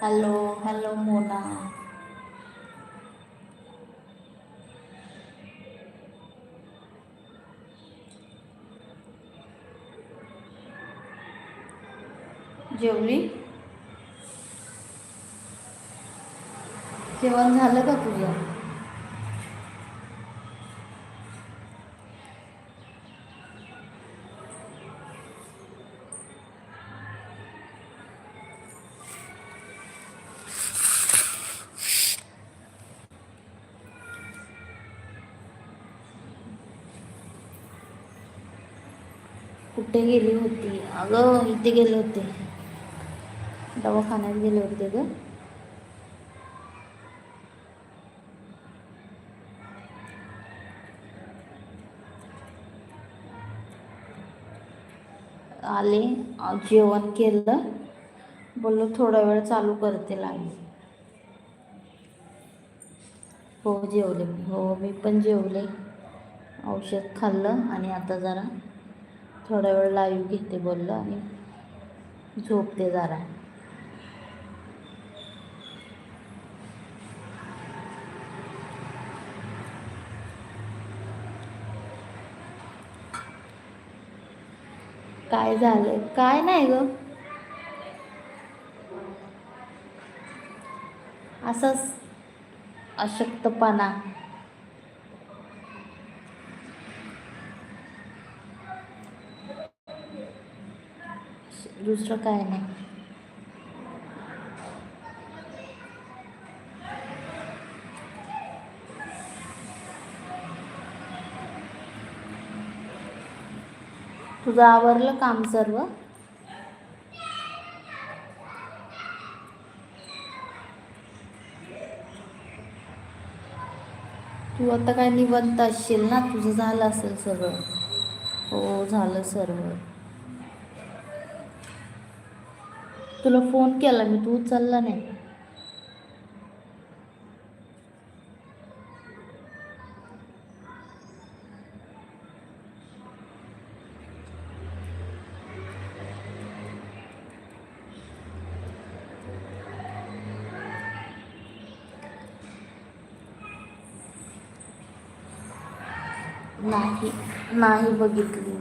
Hello hello Mona जेवली जेवण झालं का तुझं कुठे गेली होती? अगं इथे गेले होते. दवाखान्यात गेले होते ग. आले जेवण केलं. बोललो थोडा वेळ चालू करते लागली हो जेवले हो मी पण जेवले. औषध खाल्लं आणि आता जरा थोडा वेळ लाईव्ह घेते बोललं आणि झोपते जरा. काय झालं काय नाही ग. असंच अशक्तपणा. दुसरं काय नाही. तुझं आवरलं काम सर्व? तू आता काय निवंत असशील ना? तुझं झालं असेल सगळं. हो झालं सर्व. तुला फोन केला मी तू उचलला नाही. नाही नाही बघितली.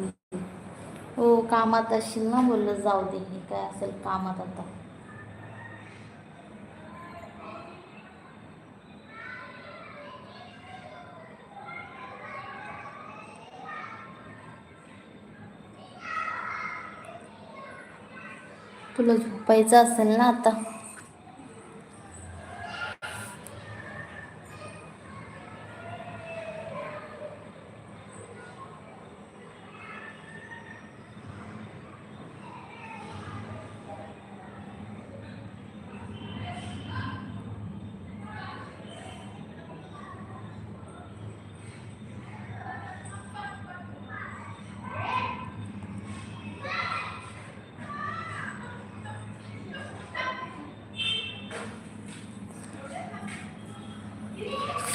कामात असेल ना बोललं जाऊ दे हे काय असेल कामात आता. तुला झोपायचं असेल ना आता.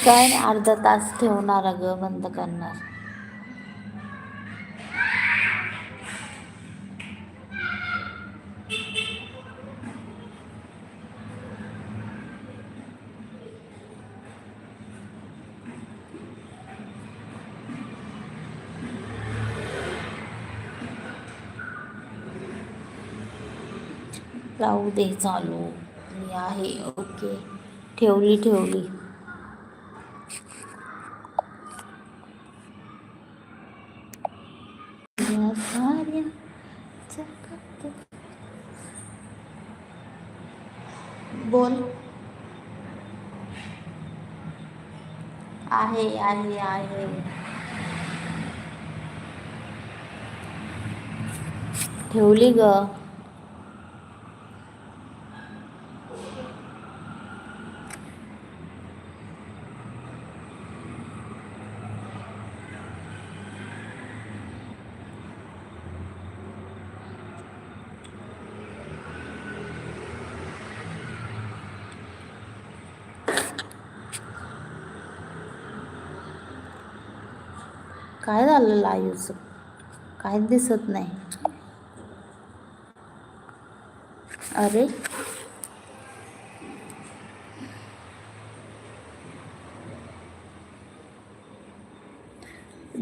काय नाही अर्धा तास ठेवणार अगं बंद करणार. राहू दे चालू. मी आहे ओके. ठेवली ठेवली. बोल. आहे आहे आहे. ठेवली ग. काय झालेलं आयुष काय दिसत नाही. अरे.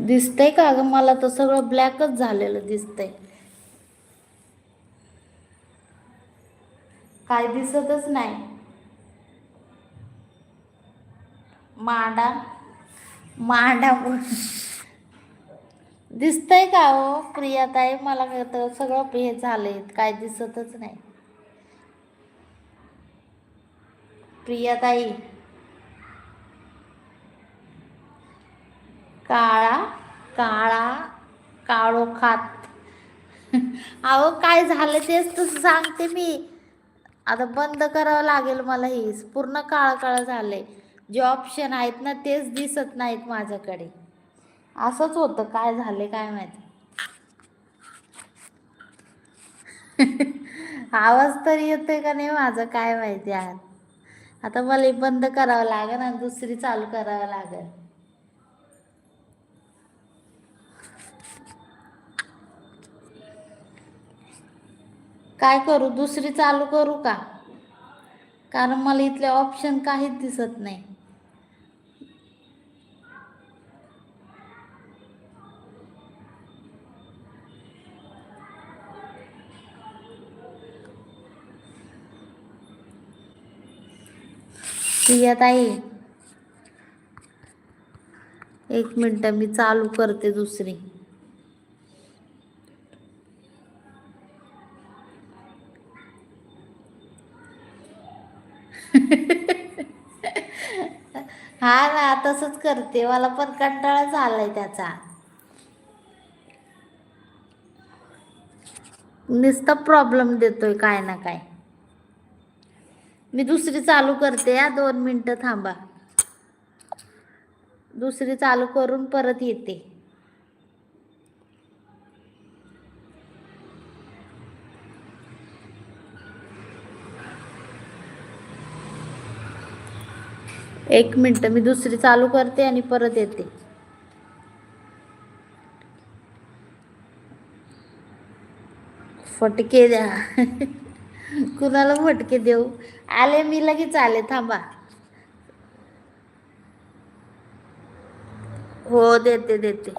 दिसतंय का ग? मला तर सगळं ब्लॅकच झालेलं दिसतंय. काय दिसतच नाही. मांडा. मांडा दिसतंय का हो? प्रियाताई मला तर सगळं हे झालंय काय दिसतच नाही. प्रियाताई. काळा काळा काळो खात. अहो काय झालं तेच तसं सांगते मी. आता बंद करावं लागेल मला हे. पूर्ण काळं काळं झालंय. जे ऑप्शन आहेत ना तेच दिसत नाहीत माझ्याकडे. असंच होतं काय झाले काय माहिती. आवाज तरी येतोय का नाही माझं काय माहिती आहे आता मला बंद करावं लागेल आणि दुसरी चालू करावं लागेल. काय करू दुसरी चालू करू का? कारण मला इथले ऑप्शन काहीच दिसत नाही. ताई एक मिनटं मी चालू करते दुसरी. हा ना तसंच करते. मला पण कंटाळा झालाय त्याचा. नुसता प्रॉब्लेम देतोय काय ना काय. मी दुसरी चालू करते या दोन मिनटं थांबा. दुसरी चालू करून परत येते. एक मिनिट मी दुसरी चालू करते आणि परत येते. फटके द्या कुणाला फटके देऊ? आले मी लगेच आले थांबा. हो देते देते.